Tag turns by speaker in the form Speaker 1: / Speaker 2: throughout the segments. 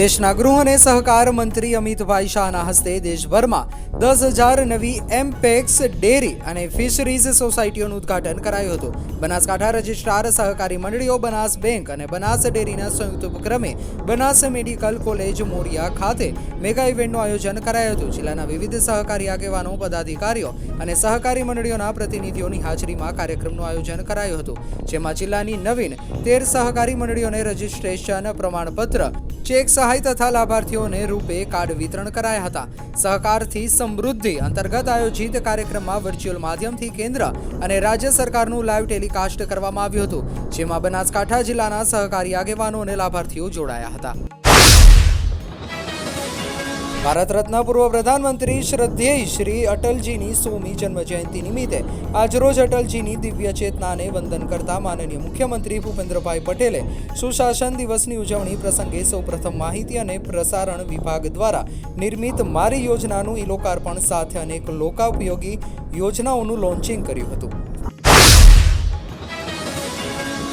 Speaker 1: દેશના ગૃહ અને સહકાર મંત્રી અમિતભાઈ શાહના હસ્તે દેશભરમાં દસ હજાર નવી એમપેક્સ ડેરી અને ફિશરીઝ સોસાયટીઓનું ઉદ્ઘાટન કરાયું હતું. બનાસકાંઠા રજિસ્ટ્રાર સહકારી મંડળીઓ બનાસ બેંક અને બનાસ ડેરીના સંયુક્ત ઉપક્રમે બનાસ મેડિકલ કોલેજ મોરિયા ખાતે મેગા ઇવેન્ટનું આયોજન કરાયું હતું. જિલ્લાના વિવિધ સહકારી આગેવાનો, પદાધિકારીઓ અને સહકારી મંડળીઓના પ્રતિનિધિઓની હાજરીમાં કાર્યક્રમનું આયોજન કરાયું હતું. જેમાં જિલ્લાની નવીન તેર સહકારી મંડળીઓને રજિસ્ટ્રેશન પ્રમાણપત્ર ચેક સહાય તથા લાભાર્થીઓને રૂપે કાર્ડ વિતરણ કરાયા હતા. સહકારથી સમૃદ્ધિ અંતર્ગત આયોજિત કાર્યક્રમમાં વર્ચ્યુઅલ માધ્યમથી કેન્દ્ર અને રાજ્ય સરકારનું લાઈવ ટેલિકાસ્ટ કરવામાં આવ્યું હતું, જેમાં બનાસકાંઠા જિલ્લાના સહકારી આગેવાનો અને લાભાર્થીઓ જોડાયા હતા. ભારત રત્ન પૂર્વ પ્રધાનમંત્રી શ્રદ્ધેય શ્રી અટલજીની સોમી જન્મજયંતિ નિમિત્તે આજરોજ અટલજીની દિવ્ય ચેતનાને વંદન કરતા માનનીય મુખ્યમંત્રી ભૂપેન્દ્રભાઈ પટેલે સુશાસન દિવસની ઉજવણી પ્રસંગે સૌપ્રથમ માહિતી અને પ્રસારણ વિભાગ દ્વારા નિર્મિત મારી યોજનાનું ઈ લોકાર્પણ સાથે અનેક લોકાઉપયોગી યોજનાઓનું લોન્ચિંગ કર્યું હતું.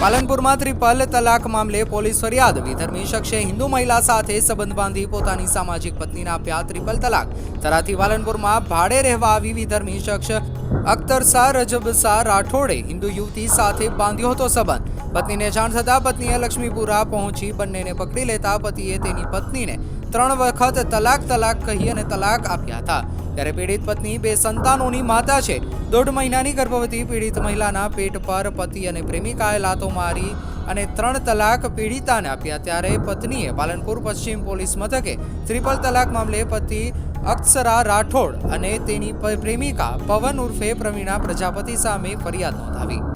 Speaker 1: પાલનપુરમાં ત્રિપલ તલાક મામલે પોલીસ ફરિયાદ. વિધર્મી શખ્સે હિન્દુ મહિલા સાથે સંબંધ બાંધી પોતાની સામાજિક પત્નીને આપ્યા ત્રિપલ તલાક. તરાથી પાલનપુરમાં ભાડે રહેવા આવી વિધર્મી શખ્સ રજબ શાહ રાઠોડે હિન્દુ યુવતી સાથે બાંધ્યો હતો સંબંધ. પત્નીને જાણ થતાં પત્નીએ લક્ષ્મીપુરા પહોંચી બંનેને પકડી લેતા પતિએ તેની પત્નીને ત્રણ વખત તલાક તલાક કહી અને તલાક આપ્યા હતા. ત્યારે પીડિત પત્ની બે સંતાનોની માતા છે. દોઢ મહિનાની ગર્ભવતી પીડિત મહિલાના પેટ પર પતિ અને પ્રેમિકાએ લાતો મારી અને ત્રણ તલાક પીડિતાને આપ્યા. ત્યારે પત્નીએ પાલનપુર પશ્ચિમ પોલીસ મથકે ત્રિપલ તલાક મામલે પતિ અક્ષરા રાઠોડ અને તેની પ્રેમિકા પવન ઉર્ફે પ્રવીણા પ્રજાપતિ સામે ફરિયાદ નોંધાવી.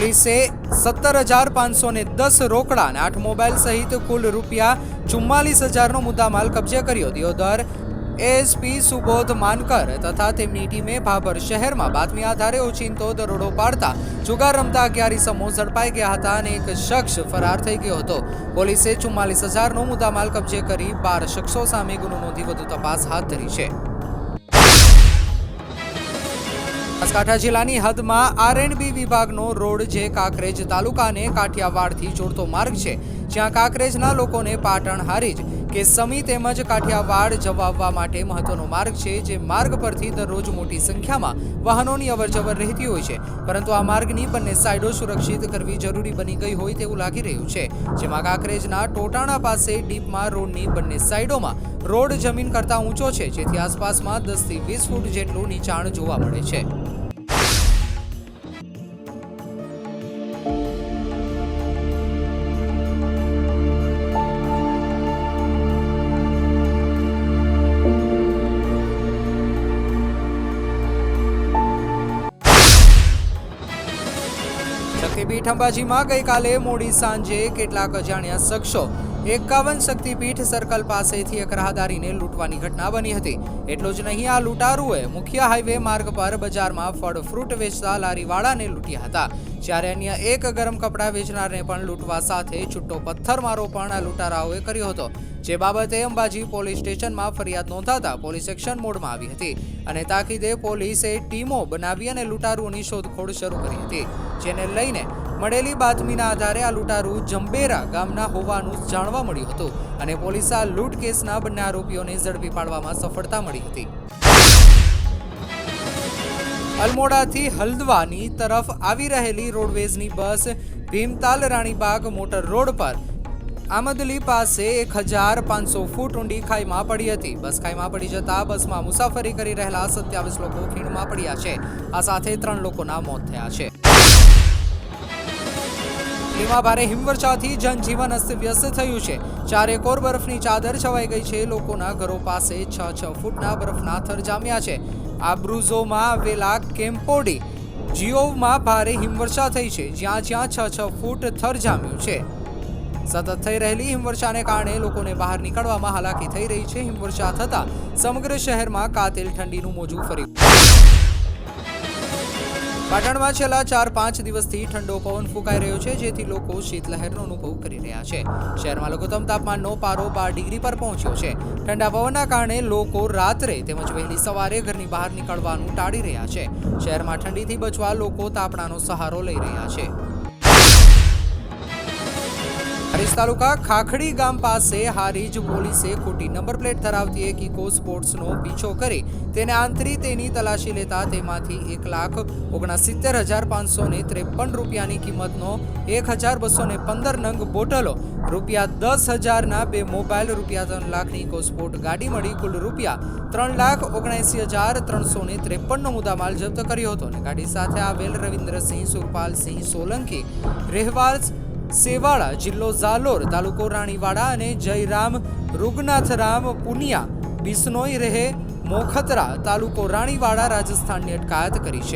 Speaker 1: પોલીસે સત્તર હજાર પાંચસો ને દસ રોકડા અને આઠ મોબાઈલ સહિત કુલ રૂપિયા ચુમ્માલીસ હજારનો મુદ્દામાલ કબજે કર્યો. દિયોદર એએસપી સુબોધ માનકર તથા તેમની ટીમે ભાભર શહેરમાં બાતમી આધારે ઓચિંતો દરોડો પાડતા જુગાર રમતા અગિયાર ઇસમો ઝડપાઈ ગયા હતા અને એક શખ્સ ફરાર થઈ ગયો હતો. પોલીસે ચુમ્માલીસ હજારનો મુદ્દામાલ કબજે કરી બાર શખ્સો સામે ગુનો નોંધી વધુ તપાસ હાથ ધરી છે. બનાસકાંઠા જિલ્લાની હદમાં આરએનબી વિભાગનો રોડ જે કાંકરેજ તાલુકાને કાઠિયાવાડથી જોડતો માર્ગ છે, જ્યાં કાંકરેજના લોકોને પાટણ હારીજ કે સમી તેમજ કાઠિયાવાડ જવા આવવા માટે મહત્વનો માર્ગ છે, જે માર્ગ પરથી દરરોજ મોટી સંખ્યામાં વાહનોની અવરજવર રહેતી હોય છે. પરંતુ આ માર્ગની બંને સાઈડો સુરક્ષિત કરવી જરૂરી બની ગઈ હોય તેવું લાગી રહ્યું છે. જેમાં કાંકરેજના ટોટાણા પાસે ડીપમાં રોડની બંને સાઈડોમાં રોડ જમીન કરતાં ઊંચો છે, જેથી આસપાસમાં દસથી વીસ ફૂટ જેટલું નીચાણ જોવા મળે છે. શક્તિપીઠ અંબાજીમાં ગઈકાલે મોડી સાંજે કેટલાક અજાણ્યા શખ્સો એકાવન શક્તિપીઠ સર્કલ પાસેથી એક રાહદારીને લૂંટવાની ઘટના બની હતી. એટલું જ નહીં, આ લૂંટારુએ મુખ્ય હાઈવે માર્ગ પર બજારમાં ફળ, ફ્રૂટ વેચતા લારીવાળાને લૂંટ્યા હતા. જ્યારે અન્ય એક ગરમ કપડાં વેચનારને પણ લૂંટવા સાથે છૂટો પથ્થરમારો પણ આ લૂંટારાઓએ કર્યો હતો. જે બાબતે અંબાજી પોલીસ સ્ટેશનમાં ફરિયાદ નોંધાતા પોલીસ એક્શન મોડમાં આવી હતી અને તાકીદે પોલીસે ટીમો બનાવી અને લૂંટારુઓની શોધખોળ શરૂ કરી હતી, જેને લઈને મળેલી બાતમીના આધારે આ લૂંટારુ જંબેરા ગામના હોવાનું જાણવા મળ્યું હતું અને પોલીસે આ લૂંટ કેસના બંને આરોપીઓને ઝડપી પાડવામાં સફળતા મળી હતી. અલમોડાથી હલ્દવાની તરફ આવી રહેલી રોડવેઝની બસ ભીમતાલ રાણીબાગ મોટર રોડ પર આમદલી પાસે એક હજાર પાંચસો ફૂટ ઊંડી ખાઈમાં પડી હતી. બસ ખાઈમાં પડી જતા બસમાં મુસાફરી કરી રહેલા સત્યાવીસ લોકો ખીણમાં પડ્યા છે. આ સાથે ત્રણ લોકોના મોત થયા છે. ઠંડીમાં ભારે હિમવર્ષાથી જનજીવન અસ્તવ્યસ્ત થયું છે. ચારે કોર બરફની ચાદર છવાઈ ગઈ છે. લોકોના ઘરો પાસે છ છ ફૂટના બરફના થર જામ્યા છે. આ બ્રુઝોમાં આવેલા કેમ્પોડી જીઓવમાં ભારે હિમવર્ષા થઈ છે. જ્યાં જ્યાં છ છ ફૂટ થર જામ્યું છે. સતત થઈ રહેલી હિમવર્ષાને કારણે લોકોને બહાર નીકળવામાં હાલાકી થઈ રહી છે. હિમવર્ષા થતા સમગ્ર શહેરમાં કાતિલ ઠંડીનું મોજું ફરી પાટણમાં છેલ્લા ચાર પાંચ દિવસથી ઠંડો પવન ફૂંકાઈ રહ્યો છે, જેથી લોકો શીતલહેરનો અનુભવ કરી રહ્યા છે. શહેરમાં લઘુત્તમ તાપમાનનો પારો બાર ડિગ્રી પર પહોંચ્યો છે. ઠંડા પવનના કારણે લોકો રાત્રે તેમજ વહેલી સવારે ઘરની બહાર નીકળવાનું ટાળી રહ્યા છે. શહેરમાં ઠંડીથી બચવા લોકો તાપણાનો સહારો લઈ રહ્યા છે. હારીજ તાલુકા ખાખડી ગામ પાસે હારીજ પોલીસે ખોટી નંબર પ્લેટ ધરાવતી એક ઇકો સ્પોર્ટ્સનો પીછો કરી તેને આંતરી તેની તલાશી લેતા તેમાંથી એક લાખ ઓગણસિત્તેર હજાર પાંચસો ને ત્રેપન રૂપિયાની કિંમતનો એક હજાર બસો ને પંદર નંગ બોટલો, રૂપિયા દસ હજારના બે મોબાઈલ, રૂપિયા ત્રણ લાખની ઇકો સ્પોર્ટ ગાડી મળી કુલ રૂપિયા ત્રણ લાખ ઓગણએંસી હજાર ત્રણસો ને ત્રેપનનો મુદ્દામાલ જપ્ત કર્યો હતો અને ગાડી સાથે આવેલ રવિન્દ્રસિંહ સુરપાલસિંહ સોલંકી રહેવાલ સેવાળા જિલ્લો ઝાલોર, તાલુકો રાણીવાડા અને જયરામ, રૂગનાથરામ, પુનિયા, બિસ્નોઈ રહે, મોખતરા તાલુકો રાણીવાડા રાજસ્થાનની અટકાયત કરી છે.